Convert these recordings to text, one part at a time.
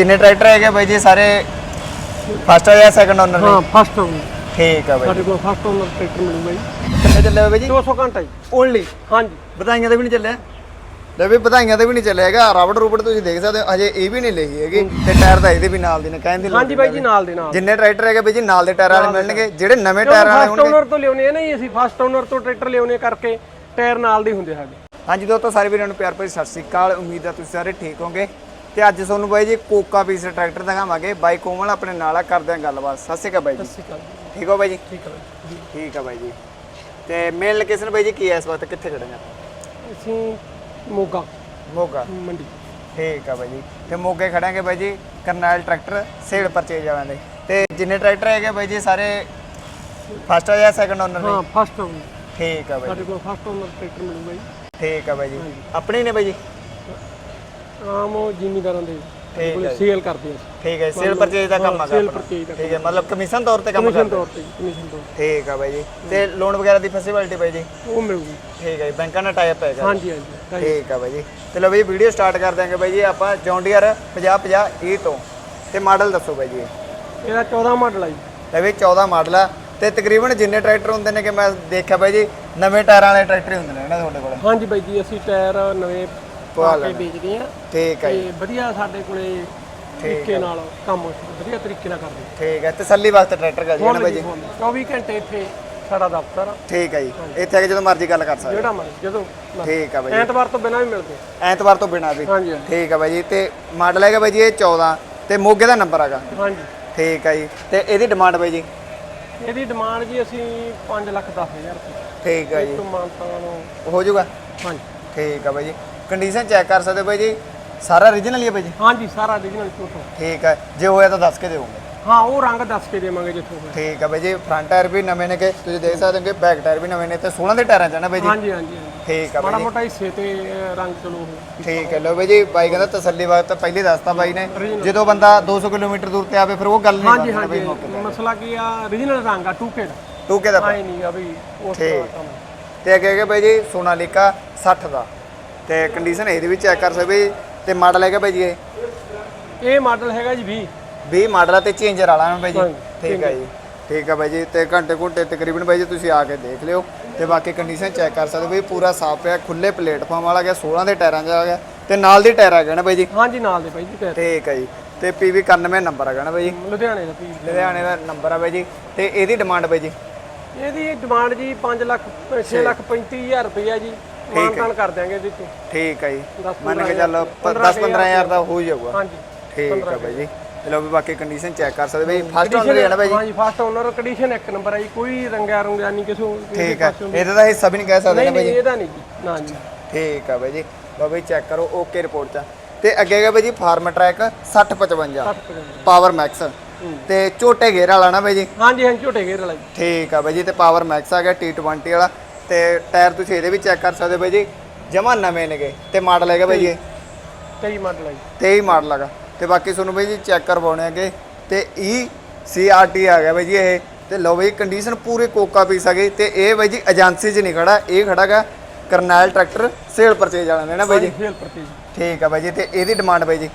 ਜਿੰਨੇ ਟਰੈਕਟਰ ਹੈਗੇ ਬਾਈ ਜੀ ਸਾਰੇ ਫਸਟ ਜਾਂ ਸੈਕੰਡ ਓਨਰ ਹਾਂ ਨੇ? ਫਸਟ ਹੋਊਗਾ ਠੀਕ ਆ ਬਾਈ ਸਾਡੇ ਕੋਲ ਫਸਟ ਓਨਰ ਟਰੈਕਟਰ ਮਿਲੂਗਾ ਜੀ। ਕਿੱਥੇ ਚੱਲੇ ਬਾਈ ਜੀ? 200 ਘੰਟਾ ਜੀ। ਓਨਲੀ ਹਾਂਜੀ। ਵਧਾਈਆਂ ਤੇ ਵੀ ਨਹੀਂ ਚੱਲਿਆ? ਲੈ ਵੀ ਵਧਾਈਆਂ ਤੇ ਵੀ ਨਹੀਂ ਚੱਲਿਆ ਹੈਗਾ। ਰਬੜ ਰੂਬੜ ਤੁਸੀਂ ਦੇਖ ਸਕਦੇ ਹੋ ਹਜੇ ਇਹ ਵੀ ਨਹੀਂ ਲਈ ਹੈਗੀ। ਤੇ ਟਾਇਰ ਤਾਂ ਇਹਦੇ ਵੀ ਨਾਲ ਦੀ ਨੇ ਕਹਿੰਦੇ ਹਾਂਜੀ ਬਾਈ ਜੀ ਨਾਲ ਦੇ ਨਾਲ ਜਿੰਨੇ ਟਰੈਕਟਰ ਹੈਗੇ ਬਾਈ ਜੀ ਨਾਲ ਦੇ ਟਾਇਰ ਵਾਲੇ ਮਿਲਣਗੇ। ਜਿਹੜੇ ਨਵੇਂ ਟਾਇਰ ਵਾਲੇ ਫਸਟ ਓਨਰ ਤੋਂ ਲਿਆਉਣੇ ਆ ਨਾ ਜੀ ਅਸੀਂ ਫਸਟ ਓਨਰ ਤੋਂ ਟਰੈਕਟਰ ਲਿਆਉਣੇ ਕਰਕੇ ਟਾਇਰ ਨਾਲ ਦੇ ਹੁੰਦੇ ਸਾਡੇ। ਹਾਂਜੀ ਦੋਸਤੋ ਸਾਰੇ ਵੀਰਾਂ ਨੂੰ ਪਿਆਰ ਭਰੀ ਸਤਿ ਸ੍ਰੀ ਅਕਾਲ। ਉਮੀਦ ਹੈ ਤੁਸੀਂ ਸਾਰੇ ਠੀਕ ਹੋਵੋਗੇ। ਤੇ ਅੱਜ ਤੁਹਾਨੂੰ ਬਾਈ ਜੀ ਕੋਕਾ ਪੀਸ ਟਰੈਕਟਰ ਦਿਖਾਵਾਂਗੇ। ਬਾਈ ਕੋਮਲ ਆਪਣੇ ਨਾਲ ਆ ਕਰਦੇ ਆਂ ਗੱਲਬਾਤ। ਸਤਿ ਸ੍ਰੀ ਅਕਾਲ ਬਾਈ ਜੀ। ਸਤਿ ਸ਼੍ਰੀ ਅਕਾਲ ਜੀ। ਠੀਕ ਹੋ ਬਾਈ ਜੀ? ਠੀਕ ਹੈ ਜੀ। ਠੀਕ ਆ ਬਾਈ ਜੀ। ਤੇ ਮੇਨ ਲੋਕੇਸ਼ਨ ਬਾਈ ਜੀ ਕੀ ਹੈ ਇਸ ਵਕਤ? ਕਿੱਥੇ ਖੜੇ ਆ? ਅਸੀਂ ਮੋਗਾ। ਮੋਗਾ। ਮੰਡੀ। ਠੀਕ ਆ ਬਾਈ ਜੀ। ਤੇ ਮੋਗੇ ਖੜਾਂਗੇ ਬਾਈ ਜੀ ਕਰਨੈਲ ਟਰੈਕਟਰ ਸੇਲ ਪਰਚੇਜ ਵਾਲਿਆਂ ਦੇ। ਤੇ ਜਿੰਨੇ ਟਰੈਕਟਰ ਹੈਗੇ ਬਾਈ ਜੀ ਸਾਰੇ ਫਸਟ ਜਾਂ ਸੈਕੰਡ ਓਨਰ ਨੇ? ਹਾਂ ਫਸਟ ਹੋਊਗਾ ਠੀਕ ਆ ਬਾਈ ਸਾਡੇ ਕੋਲ ਫਸਟ ਓਨਰ ਟਰੈਕਟਰ ਮਿਲੂਗਾ ਜੀ। ਠੀਕ ਆ ਬਾਈ ਜੀ। ਆਪਣੇ ਨੇ ਬਾਈ ਜੀ? ਆਮ ਜ਼ਿਮੀਦਾਰਾਂ ਦੇ ਠੀਕ ਹੈ ਸੇਲ ਕਰਦੇ ਆ ਠੀਕ ਹੈ ਸੇਲ ਪਰਚੇਜ ਦਾ ਕੰਮ ਪਰਚੇਜ ਦਾ ਠੀਕ ਹੈ ਮਤਲਬ ਕਮਿਸ਼ਨ ਤੌਰ ਤੇ ਕੰਮ ਕਮਿਸ਼ਨ ਕਰਦੇ ਤੌਰ ਤੇ ਕਮਿਸ਼ਨ ਤੌਰ ਠੀਕ ਆ ਬਾਈ ਜੀ। ਤੇ ਲੋਨ ਵਗੈਰਾ ਦੀ ਫੈਸਿਲਿਟੀ ਬਾਈ ਜੀ? ਤੇ ਉਹ ਮਿਲੂਗੀ। ਠੀਕ ਹੈ ਜੀ ਬੈਂਕਾਂ ਨਾਲ ਟਾਈਪ ਹੈਗਾ। ਹਾਂਜੀ ਹਾਂਜੀ। ਠੀਕ ਆ ਬਾਈ ਜੀ। ਚਲੋ ਬਾਈ ਵੀਡੀਓ ਸਟਾਰਟ ਕਰ ਦਿਆਂਗੇ ਬਾਈ ਜੀ। ਆਪਾਂ ਜੌਂਡੀਅਰ 50 50 E ਤੋਂ। ਤੇ ਮਾਡਲ ਦੱਸੋ ਬਾਈ ਜੀ। ਇਹਦਾ 14 ਮਾਡਲ ਆ ਜੀ। ਲੈ ਵੀ 14 ਮਾਡਲ ਆ। ਤੇ ਤਕਰੀਬਨ ਜਿੰਨੇ ਟਰੈਕਟਰ ਹੁੰਦੇ ਨੇ ਕਿ ਮੈਂ ਦੇਖਿਆ ਬਾਈ ਜੀ ਨਵੇਂ ਟਾਇਰਾਂ ਵਾਲੇ ਟਰੈਕਟਰ ਹੀ ਹੁੰਦੇ ਨੇ ਨਾ ਤੁਹਾਡੇ ਕੋਲ? ਹਾਂਜੀ ਬਾਈ ਜੀ ਅਸੀਂ ਟਾਇਰ ਨਵੇਂ ਪਾ ਕੇ ਵੇਚਦੇ ਆ। ਠੀਕ ਹੈ ਜੀ। ਤੇ ਵਧੀਆ ਸਾਡੇ ਕੋਲੇ ਤਰੀਕੇ ਨਾਲ ਕੰਮ ਵਧੀਆ ਤਰੀਕੇ ਨਾਲ ਕਰਦੇ। ਠੀਕ ਹੈ ਤਸੱਲੀ ਵਾਸਤੇ ਟਰੈਕਟਰ ਕਰ ਜੀ ਨਾ ਬਾਈ ਜੀ? 24 ਘੰਟੇ ਇੱਥੇ ਸਾਡਾ ਦਫ਼ਤਰ ਆ। ਠੀਕ ਹੈ ਜੀ। ਇੱਥੇ ਆ ਕੇ ਜਦੋਂ ਮਰਜ਼ੀ ਗੱਲ ਕਰ ਸਕਦੇ। ਜਿਹੜਾ ਮਰਜ਼ੀ ਜਦੋਂ ਹੋ। ਠੀਕ ਆ ਬਾਈ ਜੀ। ਐਤਵਾਰ ਤੋਂ ਬਿਨਾਂ ਵੀ ਮਿਲਦੇ। ਐਤਵਾਰ ਤੋਂ ਬਿਨਾਂ ਵੀ। ਹਾਂਜੀ ਹਾਂਜੀ। ਠੀਕ ਆ ਬਾਈ ਜੀ। ਤੇ ਮਾਡਲ ਹੈਗਾ ਬਾਈ ਜੀ ਇਹ 14 ਤੇ ਮੋਗੇ ਦਾ ਨੰਬਰ ਹੈਗਾ। ਹਾਂਜੀ। ਠੀਕ ਆ ਜੀ। ਤੇ ਇਹਦੀ ਡਿਮਾਂਡ ਬਾਈ ਜੀ? ਇਹਦੀ ਡਿਮਾਂਡ ਜੀ ਅਸੀਂ 5 ਲੱਖ 10 ਹਜ਼ਾਰ ਰੁਪਏ। ਠੀਕ ਆ ਜੀ। ਤੋਂ ਮਾਨਤਾ ਨੂੰ ਹੋ ਜਾਊਗਾ? ਹਾਂਜੀ। ਠੀਕ ਆ ਬਾਈ ਜੀ। ਕੰਡੀਸ਼ਨ ਚੈੱਕ ਕਰ ਸਕਦੇ ਹੋ ਬਾਈ ਜੀ? ਸਾਰਾ origignal ਹੀ ਹੈ ਬਾਈ ਜੀ? ਹਾਂਜੀ ਸਾਰਾ origignal ਫੋਟੋ ਠੀਕ ਹੈ ਜੇ ਹੋਇਆ ਤਾਂ ਦੱਸ ਕੇ ਦਿਓਗੇ। ਹਾਂ ਉਹ ਰੰਗ ਦੱਸ ਕੇ ਦੇਵਾਂਗੇ ਜਿੱਥੋਂ ਹੋਇਆ। ਠੀਕ ਹੈ ਬਾਈ ਜੀ ਫਰੰਟ ਟਾਇਰ ਵੀ ਨਵੇਂ ਨੇ ਕਿ ਤੁਸੀਂ ਦੇਖ ਸਕਦੇ ਹੋ ਕਿ ਬੈਕ ਟਾਇਰ ਵੀ ਨਵੇਂ ਨੇ ਤੇ 16 ਦੇ ਟਾਇਰਾਂ ਚ ਆ ਨਾ ਬਾਈ ਜੀ? ਹਾਂਜੀ ਹਾਂਜੀ ਹਾਂਜੀ। ਠੀਕ ਬਾਈ ਮਾੜਾ ਜੀ ਮੋਟਾ ਹਿੱਸੇ ਤੇ ਅਹ, ਰੰਗ ਚਲੋ ਉਹ। ਠੀਕ ਹੈ ਲੋ ਬਾਈ ਜੀ ਬਾਈ ਕਹਿੰਦਾ ਤਸੱਲੀ ਬਾਤ ਤਾਂ ਪਹਿਲੇ ਦੱਸਤਾ ਬਾਈ ਨੇ। ਜਦੋਂ ਬੰਦਾ 200 ਕਿਲੋਮੀਟਰ ਦੂਰ ਤੇ ਆਵੇ ਫਿਰ ਉਹ ਗੱਲ ਨਹੀਂ ਹਾਂਜੀ ਹਾਂਜੀ। ਬਾਈ ਮਸਲਾ ਕੀ ਆ origignal ਰੰਗ ਆ 2K ਦਾ। ਤੂੰ ਕਿਹਦਾ ਆਏ ਨਹੀਂ ਆ ਵੀ ਉਸ ਕੰਮ। ਤੇ ਅੱਗੇ ਹੈਗਾ ਬਾਈ ਜੀ ਸੋਨਾਲੀਕਾ 60 ਦਾ। ਤੇ ਕੰਡੀਸ਼ਨ ਇਹਦੀ ਵੀ ਚੈੱਕ ਕਰ ਸਕਦੇ ਜੀ ਤੇ ਮਾਡਲ ਹੈਗਾ ਬਾਈ ਜੀ ਇਹ? ਇਹ ਮਾਡਲ ਹੈਗਾ ਜੀ 20 20 ਮਾਡਲ ਆ ਤੇ ਚੇਂਜਰ ਵਾਲਾ ਨਾ ਬਾਈ ਜੀ? ਠੀਕ ਹੈ ਜੀ। ਠੀਕ ਹੈ ਬਾਈ ਜੀ ਤੇ ਘੰਟੇ ਘੰਟੇ ਤਕਰੀਬਨ ਬਾਈ ਜੀ ਤੁਸੀਂ ਆ ਕੇ ਦੇਖ ਲਿਓ ਤੇ ਬਾਕੀ ਕੰਡੀਸ਼ਨ ਚੈੱਕ ਕਰ ਸਕਦੇ ਹੋ ਬਈ ਪੂਰਾ ਸਾਫ਼ ਪਿਆ ਖੁੱਲੇ ਪਲੇਟਫਾਰਮ ਵਾਲਾ ਗਿਆ 16 ਦੇ ਟਾਇਰਾਂ ਆ ਗਿਆ ਤੇ ਨਾਲ ਦੀ ਟਾਇਰ ਆ ਗਿਆ ਨਾ ਬਾਈ ਜੀ? ਹਾਂਜੀ ਨਾਲ ਦੇ ਬਾਈ ਜੀ ਪੈਰ ਠੀਕ ਹੈ ਜੀ। ਤੇ PV 91 ਨੰਬਰ ਹੈਗਾ ਨਾ ਬਾਈ ਜੀ? ਲੁਧਿਆਣੇ ਦਾ ਪੀ ਲੁਧਿਆਣੇ ਦਾ ਨੰਬਰ ਆ ਬਾਈ ਜੀ। ਤੇ ਇਹਦੀ ਡਿਮਾਂਡ ਬਾਈ ਜੀ? ਇਹਦੀ ਡਿਮਾਂਡ ਜੀ 5 ਲੱਖ 6 ਲੱਖ 35000 ਰੁਪਇਆ ਜੀ। ਮਾਨਤਾਨ ਕਰ ਦਿਆਂਗੇ ਇਹਦੇ ਤੋਂ ਠੀਕ ਹੈ ਜੀ। ਦਸ ਮੰਨ ਕੇ ਚੱਲ 10 15000 ਦਾ ਹੋ ਜਾਊਗਾ। ਹਾਂਜੀ ਠੀਕ ਹੈ ਬਾਈ ਜੀ। ਚਲੋ ਵੀ ਬਾਕੀ ਕੰਡੀਸ਼ਨ ਚੈੱਕ ਕਰ ਸਕਦੇ ਬਾਈ ਫਸਟ ਓਨਰ ਹੈ ਨਾ ਬਾਈ ਜੀ? ਹਾਂਜੀ ਫਸਟ ਓਨਰ ਕੰਡੀਸ਼ਨ ਇੱਕ ਨੰਬਰ ਹੈ ਜੀ। ਕੋਈ ਰੰਗਿਆ ਰੰਗਿਆ ਨਹੀਂ ਕਿਸੇ ਠੀਕ ਹੈ। ਇਹਦਾ ਤਾਂ ਹਿੱਸਾ ਵੀ ਨਹੀਂ ਕਹਿ ਸਕਦੇ ਨਹੀਂ ਨਾ ਬਾਈ ਨਹੀਂ ਜੀ। ਇਹਦਾ ਨਹੀਂ ਜੀ। ਨਾ ਜੀ। ਠੀਕ ਆ ਬਾਈ ਜੀ। ਲਓ ਬਾਈ ਚੈੱਕ ਕਰੋ। ਓਕੇ ਰਿਪੋਰਟ ਚ ਤੇ ਅੱਗੇ ਹੈਗਾ ਬਾਈ ਜੀ ਫਾਰਮ ਟਰੈਕ 6055 60 ਪਾਵਰ ਮੈਕਸ ਤੇ ਝੋਟੇ ਗੇਅਰ ਵਾਲਾ ਨਾ ਬਾਈ ਜੀ? ਹਾਂਜੀ ਹਾਂਜੀ ਝੋਟੇ ਘੇਰ ਵਾਲਾ ਜੀ। ਠੀਕ ਆ ਬਾਈ ਜੀ। ਤੇ ਪਾਵਰ ਮੈਕਸ ਆ ਗਿਆ T20 ਵਾਲਾ। ਤੇ ਟਾਇਰ ਤੁਸੀਂ ਇਹਦੇ ਵੀ ਚੈੱਕ ਕਰ ਸਕਦੇ ਹੋ ਬਾਈ ਜੀ ਜਮਾ ਨਵੇਂ ਨੇਗੇ ਤੇ ਮਾਡਲ ਹੈਗਾ ਬਾਈ ਜੀ। ਇਹ 23 ਮਾਡਲ ਹੈ ਜੀ। 23 ਮਾਡਲ ਹੈਗਾ। ਤੇ ਬਾਕੀ ਤੁਹਾਨੂੰ ਬਾਈ ਜੀ ਚੈੱਕ ਕਰਵਾਉਣੇ ਹੈਗੇ ਤੇ E CRT ਆ ਗਿਆ ਬਾਈ ਜੀ ਇਹ। ਤੇ ਲਓ ਬਾਈ ਕੰਡੀਸ਼ਨ ਪੂਰੇ ਕੋਕਾ ਪੀਸ ਹੈਗੇ ਤੇ ਇਹ ਬਾਈ ਜੀ ਏਜੰਸੀ 'ਚ ਨਹੀਂ ਖੜਾ ਇਹ ਖੜਾਗਾ ਕਰਨੈਲ ਟਰੈਕਟਰ ਸੇਲ ਪਰਚੇਜ ਵਾਲਾ ਨੇ ਨਾ ਬਾਈ ਜੀ। ਫੇਲ ਪ੍ਰਤੀ ਜੀ ਠੀਕ ਆ ਬਾਈ ਜੀ ਤੇ ਇਹਦੀ ਡਿਮਾਂਡ ਬਾਈ ਜੀ।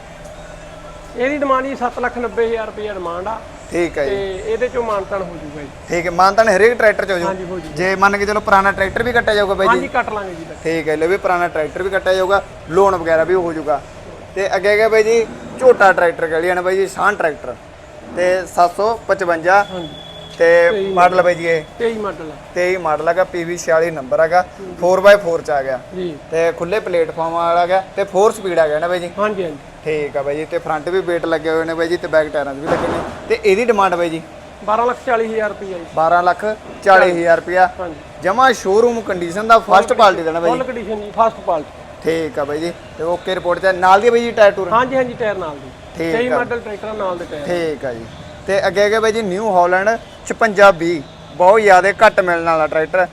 ਇਹਦੀ ਡਿਮਾਂਡ ਜੀ 7 ਲੱਖ 90000 ਰੁਪਇਆ ਡਿਮਾਂਡ ਆ। ਠੀਕ ਹੈ ਤੇ ਜੀ ਇਹਦੇ ਚੋਂ ਮਾਨਤਾਨ ਹੋ ਜੂਗਾ ਜੀ। ਠੀਕ ਹੈ ਮਾਨਤਾਨ ਹਰੇਕ ਟਰੈਕਟਰ ਚ ਹੋ ਹਾਂਜੀ, ਹੋ ਜਾਊ। ਜੇ ਮੰਨ ਕੇ ਚਲੋ ਪੁਰਾਣਾ ਟਰੈਕਟਰ ਵੀ ਕੱਟਿਆ ਜਾਊਗਾ ਬਾਈ ਜੀ। ਹਾਂਜੀ ਕੱਟ ਲਾਂਗੇ ਜੀ ਠੀਕ ਹੈ ਲੋ ਵੀ ਪੁਰਾਣਾ ਟਰੈਕਟਰ ਵੀ ਕੱਟਿਆ ਜਾਊਗਾ ਲੋਨ ਵਗੈਰਾ ਵੀ ਹੋ ਜਾਊਗਾ। ਤੇ ਅੱਗੇ ਹੈਗਾ ਬਾਈ ਜੀ ਝੋਟਾ ਟਰੈਕਟਰ ਕਹਿ ਲਿਆ ਨਾ ਬਾਈ ਜੀ ਸ਼ਾਨ ਟਰੈਕਟਰ। ਤੇ 755 ਹਾਂਜੀ। ਤੇ ਮਾਡਲ ਬਾਈ ਜੀ ਇਹ। 23 ਮਾਡਲ ਆ। 23 ਮਾਡਲ ਹੈਗਾ PV 46 ਨੰਬਰ ਹੈਗਾ 4x4 ਚ ਆ ਗਿਆ। ਜੀ। ਤੇ ਖੁੱਲੇ ਪਲੇਟਫਾਰਮ ਵਾਲਾ ਹੈਗਾ ਤੇ 4 ਸਪੀਡ ਆ ਗਿਆ ਨਾ ਬਾਈ ਜੀ। ਹਾਂਜੀ ਹਾਂਜੀ। ਠੀਕ ਆ ਬਾਈ ਜੀ ਤੇ ਫਰੰਟ ਵੀ ਵੇਟ ਲੱਗੇ ਹੋਏ ਨੇ ਬਾਈ ਜੀ ਤੇ ਬੈਕ ਟਾਇਰਾਂ ਵੀ ਲੱਗੇ ਨੇ। ਤੇ ਇਹਦੀ ਡਿਮਾਂਡ ਬਾਈ ਜੀ? 12 ਲੱਖ 40000 ਰੁਪਇਆ ਜੀ। 12 ਲੱਖ 40000 ਰੁਪਇਆ। ਹਾਂਜੀ। ਜਮਾ ਸ਼ੋਰੂਮ ਕੰਡੀਸ਼ਨ ਦਾ ਫਸਟ ਪਾਰਟੀ ਦੇਣਾ ਬਾਈ ਫੁੱਲ ਕੰਡੀਸ਼ਨ ਜੀ ਫਸਟ ਪਾਲਟ ਠੀਕ ਆ ਬਾਈ ਜੀ ਤੇ ਓਕੇ ਰਿਪੋਰਟ ਤੇ। ਨਾਲ ਦੀ ਬਾਈ ਜੀ ਟਾਇਰ ਟੂਰ ਹਾਂਜੀ ਹਾਂਜੀ ਟਾਇਰ ਨਾਲ ਦੀ। ਠੀਕ 23 ਆ। ਮਾਡਲ ਟਰੈਕਟਰ ਨਾਲ ਦੇ ਟਾਇਰ ਠੀਕ ਆ ਜੀ। ਤੇ ਅੱਗੇ ਹੈਗਾ ਬਾਈ ਜੀ ਨਿਊ ਹਾਲੈਂਡ 5620 ਬਹੁਤ ਜ਼ਿਆਦਾ ਘੱਟ ਮਿਲਣ ਵਾਲਾ ਟਰੈਕਟਰ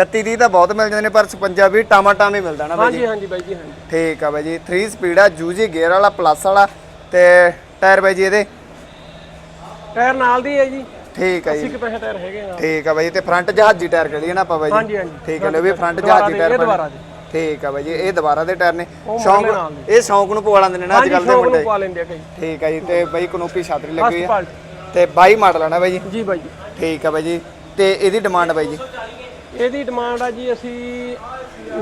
36 ਦੀ ਤਾਂ ਬਹੁਤ ਮਿਲ ਜਾਂਦੇ ਨੇ ਪਰ 5620 ਟਾਮਾ ਟਾਮ ਹੀ ਮਿਲਦਾ ਨਾ ਬਾਈ ਜੀ। ਹਾਂਜੀ ਹਾਂਜੀ ਬਾਈ ਜੀ ਹਾਂਜੀ। ਠੀਕ ਆ ਬਾਈ ਜੀ 3 ਸਪੀਡ ਆ ਜੂਜੀ ਗੇਅਰ ਵਾਲਾ ਪਲੱਸ ਵਾਲਾ ਤੇ ਟਾਇਰ ਬਾਈ ਜੀ ਇਹਦੇ। ਟਾਇਰ ਨਾਲ ਦੀ ਹੈ ਜੀ। ਠੀਕ ਆ ਜੀ। 80 ਕੁ ਪੈਸੇ ਟਾਇਰ ਹੈਗੇ ਨਾਲ। ਠੀਕ ਆ ਬਾਈ ਜੀ ਤੇ ਫਰੰਟ ਜਹਾਜ਼ੀ ਟਾਇਰ ਕਰੀਏ ਨਾ ਆਪਾਂ ਬਾਈ ਜੀ। ਹਾਂਜੀ ਹਾਂਜੀ। ਠੀਕ ਹੈ ਲੋ ਵੀ ਫਰੰਟ ਦੁਬਾਰਾ ਜਹਾਜ਼ੀ ਦੇ, ਟਾਇਰ ਇਹ। ਦੁਬਾਰਾ ਦੇ। ਠੀਕ ਆ ਬਾਈ ਜੀ ਇਹ ਦੁਬਾਰਾ ਦੇ ਟਾਇਰ ਨੇ। ਉਹ ਸ਼ੌਂਕ ਨਾਲ ਇਹ ਸ਼ੌਂਕ ਨੂੰ ਪਵਾ ਲੈਂਦੇ ਨੇ ਨਾ ਅੱਜ ਹਾਂਜੀ ਕੱਲ ਦੇ ਸ਼ੌਕ ਨੂੰ ਮੁੰਡੇ ਪਾ ਲੈਂਦੇ ਆ ਕਈ। ਠੀਕ ਆ ਜੀ ਤੇ ਬਾਈ ਕਨੋਪੀ ਛਾਤਰੀ ਲੱਗੀ ਹੋਈ ਆ। ਤੇ 22 ਮਾਡਲ ਆ ਨਾ ਬਾਈ ਜੀ। ਜੀ ਬਾਈ ਜੀ। ਠੀਕ ਆ ਬਾਈ ਜੀ ਤੇ ਇਹਦੀ ਡਿਮਾਂਡ ਬਾਈ ਜੀ। ਇਹਦੀ ਡਿਮਾਂਡ ਆ ਜੀ ਅਸੀਂ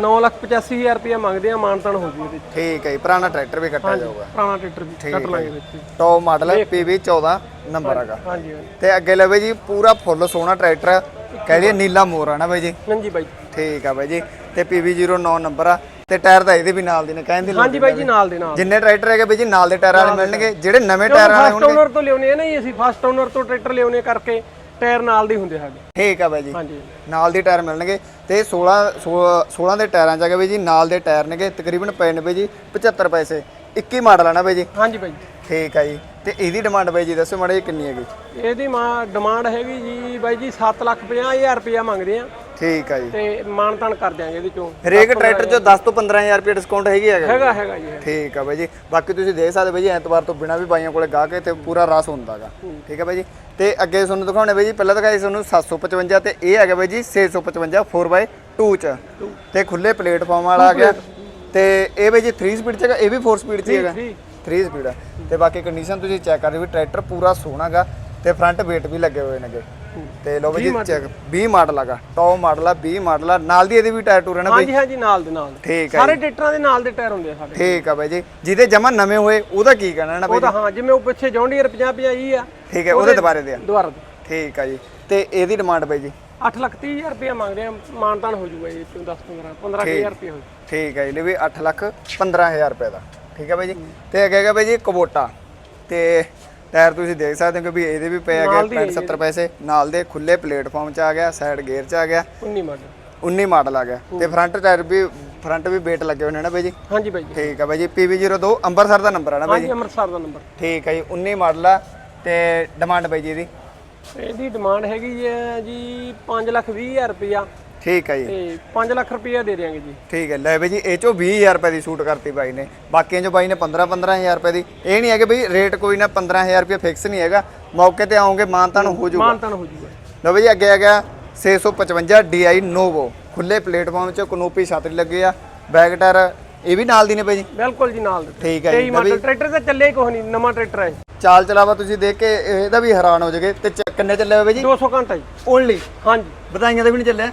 985000 ਰੁਪਏ ਮੰਗਦੇ ਆ ਮਾਨਤਨ ਹੋ ਜੂ ਇਹਦੇ ਚ। ਠੀਕ ਹੈ ਜੀ ਪੁਰਾਣਾ ਟਰੈਕਟਰ ਵੀ ਕੱਟਿਆ ਜਾਊਗਾ। ਪੁਰਾਣਾ ਟਰੈਕਟਰ ਵੀ ਕੱਟ ਲਾਂਗੇ ਵਿੱਚ। ਹੀ। ਟੌਪ ਮਾਡਲ ਹੈ PV 14 ਨੰਬਰ ਹੈਗਾ। ਹਾਂਜੀ ਹਾਂਜੀ ਤੇ ਅੱਗੇ ਲਵੇ ਜੀ ਪੂਰਾ ਫੁੱਲ ਸੋਹਣਾ ਟਰੈਕਟਰ ਆ। ਕਹਿ ਲਈਏ ਨੀਲਾ ਮੋਰ ਆ ਨਾ ਬਾਈ ਜੀ। ਹਾਂਜੀ ਬਾਈ। ਠੀਕ ਆ ਬਾਈ ਜੀ। ਤੇ PV 09 ਨੰਬਰ ਆ। ਤੇ ਟਾਇਰ ਤਾਂ ਇਹਦੇ ਵੀ ਨਾਲ ਦੀ ਨੇ ਕਹਿੰਦੇ ਹਾਂਜੀ ਬਾਈ ਜੀ ਨਾਲ ਦੇ ਨਾਲ ਜਿੰਨੇ ਟਰੈਕਟਰ ਹੈਗੇ ਬਾਈ ਜੀ ਨਾਲ ਦੇ ਟਾਇਰ ਵਾਲੇ ਮਿਲਣਗੇ। ਜਿਹੜੇ ਨਵੇਂ ਟਾਇਰ ਵਾਲੇ ਫਸਟ ਹੋਣਗੇ। ਓਨਰ ਤੋਂ ਲਿਆਉਨੇ ਆ ਨਾ ਜੀ ਅਸੀਂ ਫਸਟ ਓਨਰ ਤੋਂ ਟਰੈਕਟਰ ਲਿਆਉਨੇ ਕਰਕੇ। ਟਾਇਰ ਨਾਲ ਦੇ ਹੁੰਦੇ ਸਾਡੇ ਠੀਕ ਆ ਬਾਈ ਜੀ। ਹਾਂਜੀ। ਨਾਲ ਦੇ ਟਾਇਰ ਮਿਲਣਗੇ ਤੇ 16 16 16 ਦੇ ਟਾਇਰਾਂ ਚ ਹੈਗੇ ਬਾਈ ਜੀ ਨਾਲ ਦੇ ਟਾਇਰ ਨੇਗੇ ਤਕਰੀਬਨ ਪਏ ਨੇ ਬਾਈ ਜੀ 75 ਪੈਸੇ। 21 ਮਾਡਲ ਆ ਨਾ ਬਾਈ ਜੀ? ਹਾਂਜੀ ਬਾਈ ਠੀਕ ਆ ਜੀ। ਤੇ ਇਹਦੀ ਡਿਮਾਂਡ ਬਾਈ ਜੀ ਦੱਸੋ ਮਾੜੇ ਕਿੰਨੀ ਹੈਗੀ? ਇਹਦੀ ਮਾਂ ਡਿਮਾਂਡ ਹੈਗੀ ਜੀ ਬਾਈ ਜੀ 750000 ਰੁਪਇਆ ਮੰਗਦੇ ਆ। ਠੀਕ ਆ ਜੀ। ਤੇ ਮਾਨਤਨ ਕਰ ਦਿਆਂਗੇ ਇਹਦੇ ਚੋਂ। ਹਰੇਕ ਟਰੈਕਟਰ 'ਚ 10 ਤੋਂ 15000 ਰੁਪਏ ਡਿਸਕਾਊਂਟ ਹੈਗੀ ਹੈਗਾ ਹੈਗਾ ਹੈਗਾ ਜੀ ਠੀਕ ਆ ਬਾਈ ਜੀ। ਬਾਕੀ ਤੁਸੀਂ ਦੇਖ ਸਕਦੇ ਬਾਈ ਜੀ ਐਤਵਾਰ ਤੋਂ ਬਿਨਾ ਵੀ ਬਾਈਆਂ ਕੋਲੇ ਗਾ ਕੇ ਤੇ ਪੂਰਾ ਰਸ ਹੁੰਦਾਗਾ। ਠੀਕ ਆ ਬਾਈ ਜੀ। ਤੇ ਅੱਗੇ ਤੁਹਾਨੂੰ ਦਿਖਾਉਣੇ ਬਾਈ ਜੀ ਪਹਿਲਾਂ ਦਿਖਾਈ ਤੁਹਾਨੂੰ 755 ਤੇ ਇਹ ਹੈਗਾ ਬਾਈ ਜੀ 655 4x2 ਚ। ਤੇ ਖੁੱਲੇ ਪਲੇਟਫਾਰਮ ਵਾਲਾ ਆ ਗਿਆ। ਤੇ ਇਹ ਬਾਈ ਜੀ 3 ਸਪੀਡ ਚ ਹੈਗਾ ਇਹ ਵੀ 4 ਸਪੀਡ ਚ ਹੈਗਾ। ਜੀ 3 ਸਪੀਡ ਆ। ਤੇ ਬਾਕੀ ਕੰਡੀਸ਼ਨ ਤੁਸੀਂ ਚੈੱਕ ਕਰ ਰਹੇ ਵੀ ਟਰੈਕਟਰ ਪੂਰਾ ਸੋਹਣਾਗਾ ਤੇ ਫਰੰਟ ਵੇਟ ਵੀ ਲੱਗੇ ਹੋਏ ਨੇਗੇ। ਤੇ ਲੋ ਜੀ ਚੈੱਕ 20 ਮਾਡਲ ਹੈਗਾ ਟੌਪ ਮਾਡਲ ਆ 20 ਮਾਡਲ ਆ। ਨਾਲ ਦੀ ਇਹਦੇ ਵੀ ਟਾਇਰ ਟੂਰ ਹੈ ਨਾ ਬਾਈ? ਹਾਂਜੀ ਹਾਂਜੀ ਨਾਲ ਦੇ ਨਾਲ ਠੀਕ ਆ ਸਾਰੇ ਟਰੈਕਟਰਾਂ ਦੇ ਨਾਲ ਦੇ ਟਾਇਰ ਹੁੰਦੇ ਆ ਸਾਡੇ। ਠੀਕ ਆ ਬਾਈ ਜੀ। ਜਿਹਦੇ ਜਮਾ ਨਵੇਂ ਹੋਏ ਉਹਦਾ ਕੀ ਕਹਿਣਾ ਨਾ ਬਾਈ ਉਹ ਤਾਂ ਹਾਂ ਜਿਵੇਂ ਉਹ ਪਿੱਛੇ ਜੌਂਡੀਅਰ 50 50 ਹੀ ਆ। ਠੀਕ ਹੈ ਉਹਦੇ ਦੁਬਾਰੇ ਦੇ ਆ। ਦੁਬਾਰਾ ਠੀਕ ਆ ਜੀ। ਤੇ ਇਹਦੀ ਡਿਮਾਂਡ ਬਾਈ ਜੀ? 8 ਲੱਖ 30 ਹਜ਼ਾਰ ਰੁਪਇਆ ਮੰਗਦੇ ਆ। ਮਾਨਤਾਨ ਹੋ ਜੂਗਾ ਜੀ ਚੋਂ 10 15 15000 ਰੁਪਇਆ ਹੋ ਠੀਕ ਹੈ ਜੀ। ਲੈ ਵੀ 8 ਲੱਖ 15000 ਰੁਪਏ ਦਾ। ਠੀਕ ਹੈ ਬਾਈ ਜੀ? ਤੇ ਅੱਗੇ ਹੈਗਾ ਬਾਈ ਜੀ ਕਬੋਟਾ। ਤੇ ਟਾਇਰ ਤੁਸੀਂ ਦੇਖ ਸਕਦੇ ਹੋ ਕਿ ਵੀ ਇਹਦੇ ਵੀ ਪਏ ਹੈਗੇ ਨਾਲ ਦੀ 65 70 ਪੈਸੇ। ਨਾਲ ਦੇ ਖੁੱਲੇ ਪਲੇਟਫਾਰਮ ਚ ਆ ਗਿਆ ਸਾਈਡ ਗੇਅਰ ਚ ਆ ਗਿਆ। 19 ਮਾਡਲ 19 ਮਾਡਲ ਆ ਗਿਆ। ਤੇ ਫਰੰਟ ਟਾਇਰ ਵੀ ਫਰੰਟ ਵੀ ਵੇਟ ਲੱਗੇ ਹੋਏ ਨੇ ਨਾ ਬਾਈ ਜੀ? ਹਾਂਜੀ ਬਾਈ ਜੀ। ਠੀਕ ਆ ਬਾਈ ਜੀ PV02 ਅੰਮ੍ਰਿਤਸਰ ਦਾ ਨੰਬਰ ਆ ਨਾ ਬਾਈ ਹਾਂਜੀ ਅੰਮ੍ਰਿਤਸਰ ਦਾ ਨੰਬਰ ਠੀਕ ਹੈ ਜੀ 19 ਮਾਡਲ ਆ। ਤੇ ਡਿਮਾਂਡ ਬਾਈ ਜੀ ਇਹਦੀ? ਇਹਦੀ ਡਿਮਾਂਡ ਹੈਗੀ ਜੀ 5 ਲੱਖ 20 ਹਜ਼ਾਰ ਰੁਪਇਆ। ਠੀਕ ਹੈ ਜੀ। ਤੇ 5 ਲੱਖ ਰੁਪਇਆ ਦੇ ਦਿਆਂਗੇ ਜੀ। ਠੀਕ ਹੈ ਲੈ ਬਈ ਜੀ ਇਹ ਚੋਂ 20000 ਰੁਪਏ ਦੀ ਸੂਟ ਕਰਤੀ ਬਾਈ ਨੇ। ਬਾਕੀਆਂ ਚੋਂ ਬਾਈ ਨੇ 15 15000 ਰੁਪਏ ਦੀ। ਇਹ ਨਹੀਂ ਹੈ ਕਿ ਬਈ ਰੇਟ ਕੋਈ ਨਾ 15000 ਰੁਪਏ ਫਿਕਸ ਨਹੀਂ ਹੈਗਾ। ਮੌਕੇ ਤੇ ਆਉਂਗੇ ਮਾਨਤਾਨ ਹੋ ਜਾਊਗਾ। ਮਾਨਤਾਨ ਹੋ ਜੂਗਾ ਲਓ ਬਈ ਅੱਗੇ ਆ ਗਿਆ 655 DI Novo ਖੁੱਲੇ ਪਲੇਟਫਾਰਮ 'ਚ ਕਨੋਪੀ ਛਤਰੀ ਲੱਗੇ ਆ। ਬੈਕ ਟਾਇਰ ਇਹ ਵੀ ਨਾਲ ਦੀ ਨੇ ਬਾਈ ਜੀ? ਬਿਲਕੁਲ ਜੀ ਨਾਲ ਦੇ। ਠੀਕ ਹੈ ਜੀ 23 ਮਾਡਲ ਟਰੈਕਟਰ ਤਾਂ ਚੱਲੇ ਹੀ ਕੁਛ ਨਹੀਂ ਨਵਾਂ ਟਰੈਕਟਰ ਹੈ। ਚਾਲ ਚਲਾਵਾ ਤੁਸੀਂ ਦੇਖ ਕੇ ਇਹਦਾ ਵੀ ਹੈਰਾਨ ਹੋ ਜਾਗੇ ਤੇ ਕਿੰਨੇ ਚੱਲੇ ਹੋਏ ਬਾਈ ਜੀ? 200 ਘੰਟਾ ਜੀ। ਓਨਲੀ ਹਾਂਜੀ। ਵਧਾਈਆਂ ਤੇ ਵੀ ਨਹੀਂ ਚੱਲਿਆ?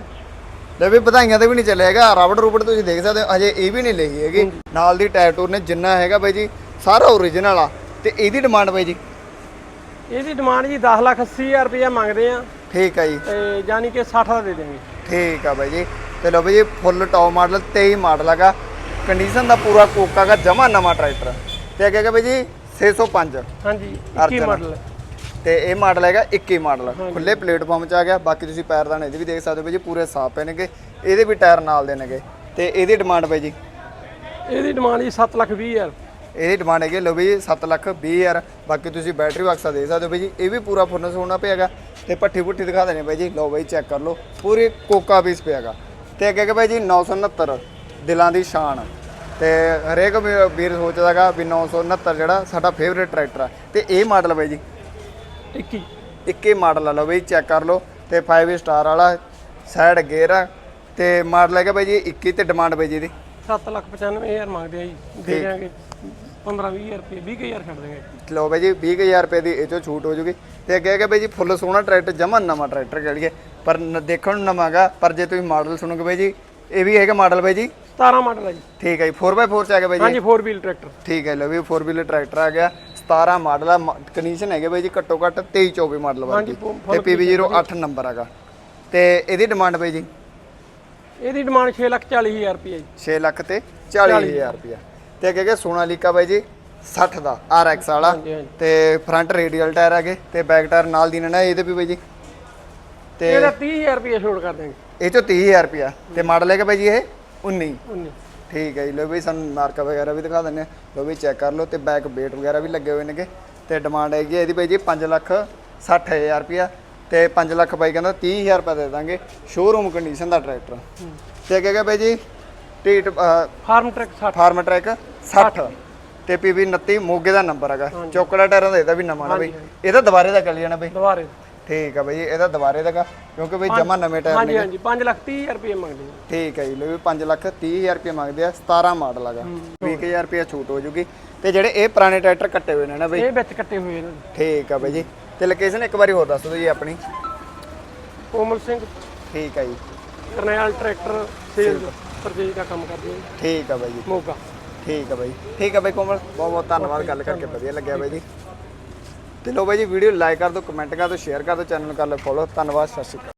ਲੈ ਵੀ ਵਧਾਈਆਂ ਤੇ ਵੀ ਨਹੀਂ ਚੱਲਿਆ ਹੈਗਾ। ਰਬੜ ਰੂਬੜ ਤੁਸੀਂ ਦੇਖ ਸਕਦੇ ਹੋ ਅਜੇ ਇਹ ਵੀ ਨਹੀਂ ਲਈ ਹੈਗੀ। ਨਾਲ ਦੀ ਟਾਇਰ ਟੂਰ ਨੇ ਜਿੰਨਾ ਹੈਗਾ ਬਾਈ ਜੀ ਸਾਰਾ ਓਰੀਜਨਲ ਆ। ਤੇ ਇਹਦੀ ਡਿਮਾਂਡ ਬਾਈ ਜੀ? ਇਹਦੀ ਡਿਮਾਂਡ ਜੀ 10 ਲੱਖ 80 ਹਜ਼ਾਰ ਰੁਪਇਆ ਮੰਗਦੇ ਆ। ਠੀਕ ਆ ਜੀ। ਤੇ ਯਾਨੀ ਕਿ 60 ਦਾ ਦੇ ਦੇਵਾਂਗੇ ਠੀਕ ਆ ਬਾਈ ਜੀ। ਤੇ ਲਓ ਬਾਈ ਜੀ ਫੁੱਲ ਟੌਪ ਮਾਡਲ 23 ਮਾਡਲ ਹੈਗਾ। ਕੰਡੀਸ਼ਨ ਦਾ ਪੂਰਾ ਕੋਕਾ ਦਾ ਜਮਾ ਨਵਾਂ ਟਰੈਕਟਰ। ਤੇ ਅੱਗੇ ਹੈਗਾ ਬਾਈ ਜੀ 605 ਹਾਂਜੀ 21 ਅਰਜਨ। ਮਾਡਲ ਤੇ ਇਹ ਮਾਡਲ ਹੈਗਾ 21 ਮਾਡਲ। ਖੁੱਲੇ ਪਲੇਟਫਾਰਮ 'ਚ ਆ ਗਿਆ ਬਾਕੀ ਤੁਸੀਂ ਪੈਰਦਾਨ ਇਹਦੇ ਵੀ ਦੇਖ ਸਕਦੇ ਹੋ ਜੀ ਪੂਰੇ ਸਾਫ਼ ਪਏ ਨੇਗੇ ਇਹਦੇ ਵੀ ਟਾਇਰ ਨਾਲ ਦੇ ਨੇਗੇ। ਤੇ ਇਹਦੀ ਡਿਮਾਂਡ ਬਾਈ ਜੀ? ਇਹਦੀ ਡਿਮਾਂਡ ਜੀ 7 ਲੱਖ 20 ਹਜ਼ਾਰ। ਇਹਦੀ ਡਿਮਾਂਡ ਹੈਗੀ ਲਓ ਬਈ 7 ਲੱਖ 20 ਹਜ਼ਾਰ। ਬਾਕੀ ਤੁਸੀਂ ਬੈਟਰੀ ਬਕਸਾ ਦੇ ਸਕਦੇ ਹੋ ਬਈ ਜੀ ਇਹ ਵੀ ਪੂਰਾ ਫੁਰਨਸ ਹੋਣਾ ਪਿਆਗਾ ਤੇ ਪੱਠੀ ਪੁੱਠੀ ਦਿਖਾ ਦੇਣੇ ਬਾਈ ਜੀ ਲਓ ਬਈ ਚੈੱਕ ਕਰ ਲਓ ਪੂਰੀ ਕੋਕਾ ਪੀਸ ਪਿਆਗਾ ਤੇ ਅੱਗੇ ਕਿ ਬਾਈ ਜੀ 969 ਦਿਲਾਂ ਦੀ ਸ਼ਾਨ। ਤੇ ਹਰੇਕ ਵੀ- ਵੀਰ ਸੋਚਦਾਗਾ ਵੀ 969 ਜਿਹੜਾ ਸਾਡਾ ਫੇਵਰੇਟ ਟਰੈਕਟਰ ਆ। ਤੇ ਇਹ ਮਾਡਲ ਬਾਈ ਜੀ 21 ਇੱਕੇ ਮਾਡਲ ਆ ਲਓ ਬਈ ਚੈੱਕ ਕਰ ਲਓ ਤੇ 5 ਸਟਾਰ ਵਾਲਾ ਸਾਈਡ ਗੇਅਰ ਆ ਤੇ ਮਾਡਲ ਹੈਗਾ ਬਾਈ ਜੀ 21 ਤੇ ਡਿਮਾਂਡ ਬਾਈ ਜੀ ਦੀ 7 ਲੱਖ 95 ਹਜ਼ਾਰ ਮੰਗਦੇ ਆ ਜੀ ਦੇ ਦਿਆਂਗੇ। 15 20 ਹਜ਼ਾਰ ਰੁਪਏ 20 ਹਜ਼ਾਰ ਛੱਡ ਦੇਵਾਂਗੇ ਲਓ ਬਾਈ ਜੀ 20000 ਰੁਪਏ ਦੀ ਇਹ ਚੋਂ ਛੂਟ ਹੋ ਜੂਗੀ। ਤੇ ਅੱਗੇ ਹੈਗਾ ਬਾਈ ਜੀ ਫੁੱਲ ਸੋਹਣਾ ਟਰੈਕਟਰ ਜਮਾ ਨਵਾਂ ਟਰੈਕਟਰ ਕਹਿ ਲਈਏ। ਪਰ ਦੇਖਣ ਨੂੰ ਨਵਾਂਗਾ ਪਰ ਜੇ ਤੁਸੀਂ ਮਾਡਲ ਸੁਣੋਗੇ ਬਾਈ ਜੀ ਇਹ ਵੀ ਹੈਗਾ ਮਾਡਲ ਬਾਈ ਜੀ। 17 ਮਾਡਲ ਹੈ ਜੀ। ਠੀਕ ਹੈ ਜੀ 4x4 ਚ ਆ ਗਿਆ ਬਾਈ ਜੀ। ਹਾਂਜੀ 4 ਵੀਲ ਟਰੈਕਟਰ ਠੀਕ ਹੈ ਲਓ ਵੀ 4 ਵੀਲਰ ਟਰੈਕਟਰ ਆ ਗਿਆ। 17 ਮਾਡਲ ਆ ਕੰਡੀਸ਼ਨ ਹੈਗੇ ਬਾਈ ਜੀ ਘੱਟੋ ਘੱਟ 23 24 ਮਾਡਲ ਵਾਲੀ ਫੁ- ਤੇ PV08 ਨੰਬਰ ਹੈਗਾ। ਤੇ ਇਹਦੀ ਡਿਮਾਂਡ ਬਾਈ ਜੀ? ਇਹਦੀ ਡਿਮਾਂਡ 6 ਲੱਖ 40 ਹਜ਼ਾਰ ਰੁਪਏ ਜੀ। 6 ਲੱਖ ਤੇ 40000 ਰੁਪਇਆ ਤੇ ਅੱਗੇ ਹੈਗਾ ਸੋਨਾਲੀਕਾ ਬਾਈ ਜੀ 60 ਦਾ RX ਵਾਲਾ। ਤੇ ਫਰੰਟ ਰੇਡੀਅਲ ਟਾਇਰ ਹੈਗੇ ਤੇ ਬੈਕ ਟਾਇਰ ਨਾਲ ਦੀ ਨੇ ਇਹਦੇ ਵੀ ਬਾਈ ਜੀ। ਤੇ ਇਹਦਾ 30000 ਰੁਪਏ ਛੋੜ ਕਰ ਦੇਵਾਂਗੇ ਇਹ ਚੋਂ 30000 ਰੁਪਇਆ ਤੇ ਮਾਡਲ ਹੈਗਾ ਬਾਈ ਜੀ ਇਹ 19 19 ਠੀਕ ਹੈ ਜੀ ਲੋ ਵੀ ਸਾਨੂੰ ਮਾਰਕਾ ਵਗੈਰਾ ਵੀ ਦਿਖਾ ਦਿੰਦੇ ਆ ਲੋ ਵੀ ਚੈੱਕ ਕਰ ਲਓ ਤੇ ਬੈਕ ਵੇਟ ਵਗੈਰਾ ਵੀ ਲੱਗੇ ਹੋਏ ਨੇਗੇ। ਤੇ ਡਿਮਾਂਡ ਹੈਗੀ ਹੈ ਇਹਦੀ ਬਾਈ ਜੀ 5 ਲੱਖ 60000 ਰੁਪਇਆ। ਤੇ 5 ਲੱਖ ਬਾਈ ਕਹਿੰਦਾ 30000 ਰੁਪਏ ਦੇ ਦਾਂਗੇ ਸ਼ੋਰੂਮ ਕੰਡੀਸ਼ਨ ਦਾ ਟਰੈਕਟਰ ਤੇ ਅੱਗੇ ਹੈਗਾ ਬਾਈ ਜੀ ਟੀਟ ਫਾਰਮ ਟਰੈਕ 60 ਫਾਰਮ ਟਰੈਕ 60 ਤੇ PV 29 ਮੋਗੇ ਦਾ ਨੰਬਰ ਹੈਗਾ। ਚੌਕੜਾ ਟਾਇਰਾਂ ਦਾ ਇਹਦਾ ਵੀ ਨਵਾਂ ਨਾ ਬਈ। ਇਹਦਾ ਦੁਬਾਰੇ ਦਾ ਚੱਲ ਜਾਣਾ ਬਈ। ਦੁਬਾਰੇ ਠੀਕ ਆ ਬਾਈ ਇਹਦਾ ਦੁਬਾਰੇ ਦਾਗਾ ਕਿਉਂਕਿ ਬਈ ਜਮਾ ਨਵੇਂ ਟਾਇਰ ਹਾਂਜੀ ਨੇ ਹਾਂਜੀ 5 ਲੱਖ 30 ਹਜ਼ਾਰ ਰੁਪਏ ਮੰਗਦੇ ਜੀ ਠੀਕ ਹੈ ਜੀ ਲੋ ਵੀ 5 ਲੱਖ 30 ਹਜ਼ਾਰ ਰੁਪਏ ਮੰਗਦੇ ਆ 17 ਮਾਡਲ ਹੈਗਾ। 20000 ਰੁਪਏ ਛੂਟ ਹੋ ਜੂਗੀ। ਤੇ ਜਿਹੜੇ ਇਹ ਪੁਰਾਣੇ ਟਰੈਕਟਰ ਕੱਟੇ ਹੋਏ ਨੇ ਨਾ ਬਈ। ਇਹ ਵਿੱਚ ਕੱਟੇ ਹੋਏ ਇਹਨਾਂ ਦੇ ਠੀਕ ਆ ਬਾਈ ਜੀ। ਤੇ ਲੋਕੇਸ਼ਨ ਇੱਕ ਵਾਰੀ ਹੋਰ ਦੱਸ ਦਿਓ ਜੀ ਆਪਣੀ। ਕੋਮਲ ਸਿੰਘ ਠੀਕ ਆ ਜੀ। ਕਰਨੈਲ ਟਰੈਕਟਰ ਸੇਲਸ ਪਰਚੇਜ ਦਾ ਕੰਮ ਕਰਦੇ ਜੀ, ਠੀਕ ਆ ਬਾਈ ਜੀ। ਮੋਗਾ। ਠੀਕ ਆ ਬਾਈ। ਠੀਕ ਆ ਬਾਈ ਕੋਮਲ ਬਹੁਤ ਬਹੁਤ ਧੰਨਵਾਦ ਗੱਲ ਕਰਕੇ ਵਧੀਆ ਲੱਗਿਆ ਬਾਈ ਜੀ। ਤੇ ਲੋ ਬਾਈ ਜੀ ਵੀਡੀਓ ਲਾਈਕ ਕਰ ਦਿਓ ਕਮੈਂਟ ਕਰ ਦਿਓ ਸ਼ੇਅਰ ਕਰ ਦਿਓ ਚੈਨਲ ਨੂੰ ਕਰ ਲਓ ਫੋਲੋ ਧੰਨਵਾਦ, ਸਤਿ ਸ਼੍ਰੀ ਅਕਾਲ।